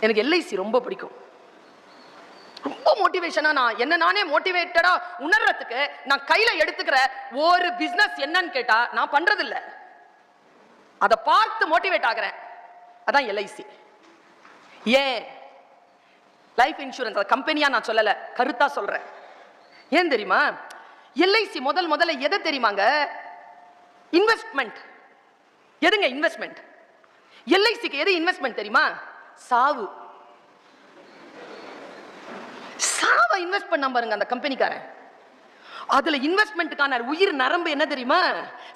எனக்கு எல்ஐசி ரொம்ப பிடிக்கும். ரொம்ப மோட்டிவேஷனா நான் என்ன நானே மோட்டிவேட்டடா உணர்றதுக்கு நான் கையில எடுத்துக்கிற ஒரு பிசினஸ் என்னன்னு கேட்டா நான் பண்றது அதை பார்த்து மோட்டிவேட் ஆகுறேன். அதான் எல்ஐசி ஏன்? லைஃப் இன்சூரன்ஸ் அதை கம்பெனியா நான் சொல்லல கருத்தா சொல்றேன். ஏன் தெரியுமா? எல்ஐசி முதல் முதல்ல எதை தெரியுமாங்க? இன்வெஸ்ட்மெண்ட் எதுங்க இன்வெஸ்ட்மெண்ட் எல்ஐசிக்கு எது இன்வெஸ்ட்மெண்ட் தெரியுமா? சாவு. சாவை இன்வெஸ்ட் பண்ண பாருங்க அந்த கம்பெனிக்காரன் அதுல இன்வெஸ்ட்மெண்ட்டுக்கான உயிர் நரம்பு என்ன தெரியுமா?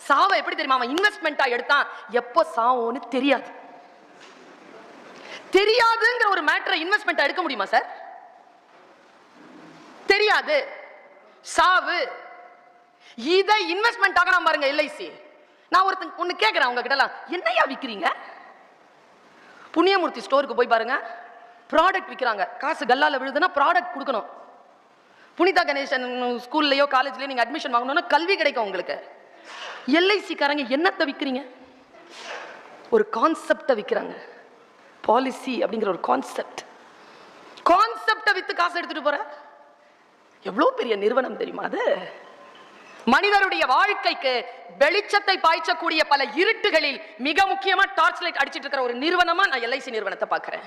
சாவை எப்படி தெரியுமா? அவன் இன்வெஸ்ட்மெண்ட்டா எடுத்தான். எப்போ சாவோன்னு தெரியாது. தெரியாதுங்கிற ஒரு மேட்டரை இன்வெஸ்ட்மெண்ட் எடுக்க முடியுமா சார் தெரியாது. சாவு. இதை இன்வெஸ்ட்மெண்ட் ஆகலாம் பாருங்க எல்ஐசி நான் ஒருத்தன் ஒன்னு கேட்கிறேன் உங்ககிட்ட எல்லாம் என்னையா விக்கிறீங்க? புண்ணியமூர்த்தி ஸ்டோருக்கு போய் பாருங்க. ப்ராடக்ட் விற்கிறாங்க காசு கல்லால் விழுதுன்னா ப்ராடக்ட் கொடுக்கணும். புனிதா கணேசன் ஸ்கூல்லையோ காலேஜ்லேயோ நீங்கள் அட்மிஷன் வாங்கணும்னா கல்வி கிடைக்கும் உங்களுக்கு. எல்ஐசி காரங்க என்னத்தை விற்கிறீங்க ஒரு கான்செப்டை விற்கிறாங்க பாலிசி அப்படிங்கிற ஒரு கான்செப்ட் கான்செப்டை விற்று காசு எடுத்துகிட்டு போகிற எவ்வளோ பெரிய நிறுவனம் தெரியுமா அது? மனிதருடைய வாழ்க்கைக்கு வெளிச்சத்தை பாய்ச்சக்கூடிய பல இருட்டுகளில் மிக முக்கியமா டார்ச் லைட் அடிச்சிட்டு இருக்கிற ஒரு நிறுவனமா நான் எல்ஐசி நிறுவனத்தை பார்க்கிறேன்.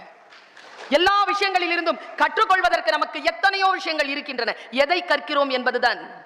எல்லா விஷயங்களிலிருந்தும் கற்றுக்கொள்வதற்கு நமக்கு எத்தனையோ விஷயங்கள் இருக்கின்றன. எதை கற்கிறோம் என்பதுதான்.